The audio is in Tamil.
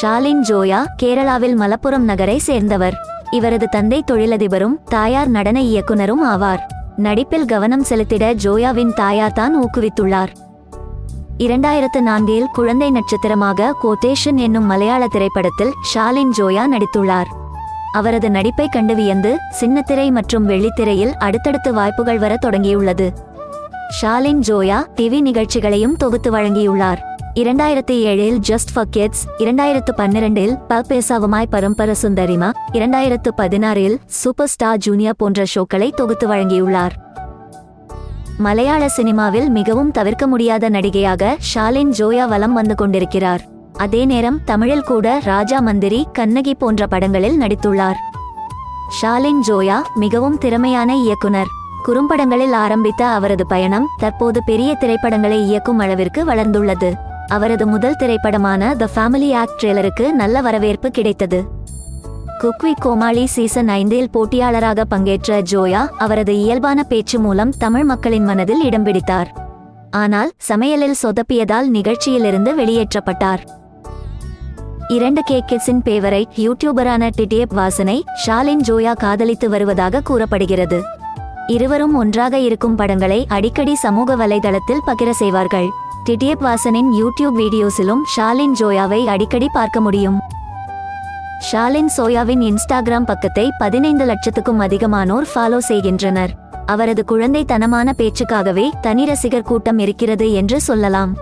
ஷாலின் ஜோயா கேரளாவில் மலப்புரம் நகரை சேர்ந்தவர். இவரது தந்தை தொழிலதிபரும் தாயார் நடன இயக்குனரும் ஆவார். நடிப்பில் கவனம் செலுத்திட ஜோயாவின் தாயார் தான் ஊக்குவித்துள்ளார். இரண்டாயிரத்து நான்கில் குழந்தை நட்சத்திரமாக கோட்டேஷன் என்னும் மலையாள திரைப்படத்தில் ஷாலின் ஜோயா நடித்துள்ளார். அவரது நடிப்பை கண்டு வியந்து சின்னத்திரை மற்றும் வெள்ளித்திரையில் அடுத்தடுத்து வாய்ப்புகள் வர தொடங்கியுள்ளது. ஷாலின் ஜோயா டிவி நிகழ்ச்சிகளையும் தொகுத்து வழங்கியுள்ளார். இரண்டாயிரத்தி ஏழில் ஜஸ்ட் ஃபார் கிட்ஸ் இரண்டாயிரத்து பன்னிரண்டில் பல்பேசாவுமாய் பரம்பர சுந்தரிமா இரண்டாயிரத்து பதினாறில் சூப்பர் ஸ்டார் ஜூனியர் போன்ற ஷோக்களை தொகுத்து வழங்கியுள்ளார். மலையாள சினிமாவில் மிகவும் தவிர்க்க முடியாத நடிகையாக ஷாலின் ஜோயா வலம் வந்து கொண்டிருக்கிறார். அதே நேரம் தமிழில் கூட ராஜா மந்திரி கண்ணகி போன்ற படங்களில் நடித்துள்ளார். ஷாலின் ஜோயா மிகவும் திறமையான இயக்குனர். குறும்படங்களில் ஆரம்பித்த அவரது பயணம் தற்போது பெரிய திரைப்படங்களை இயக்கும் அளவிற்கு வளர்ந்துள்ளது. அவரது முதல் திரைப்படமான த ஃபேமிலி ஆக்ட் ட்ரெய்லருக்கு நல்ல வரவேற்பு கிடைத்தது. குக்வி கோமாளி சீசன் ஐந்தில் போட்டியாளராக பங்கேற்ற ஜோயா அவரது இயல்பான பேச்சு மூலம் தமிழ் மக்களின் மனதில் இடம் பிடித்தார். ஆனால் சமையலில் சொதப்பியதால் நிகழ்ச்சியிலிருந்து வெளியேற்றப்பட்டார். இரண்டு கேக்கெட்ஸின் பேவரை யூடியூபரான டிடியப் வாசனை ஷாலின் ஜோயா காதலித்து வருவதாக கூறப்படுகிறது. இருவரும் ஒன்றாக இருக்கும் படங்களை அடிக்கடி சமூக வலைதளத்தில் பகிர செய்வார்கள். டிடியப் வாசனின் யூடியூப் வீடியோஸிலும் ஷாலின் ஜோயாவை அடிக்கடி பார்க்க முடியும். ஷாலின் சோயாவின் இன்ஸ்டாகிராம் பக்கத்தை பதினைந்து லட்சத்துக்கும் அதிகமானோர் ஃபாலோ செய்கின்றனர். அவரது குழந்தைத்தனமான பேச்சுக்காகவே தனி ரசிகர் கூட்டம் இருக்கிறது என்று சொல்லலாம்.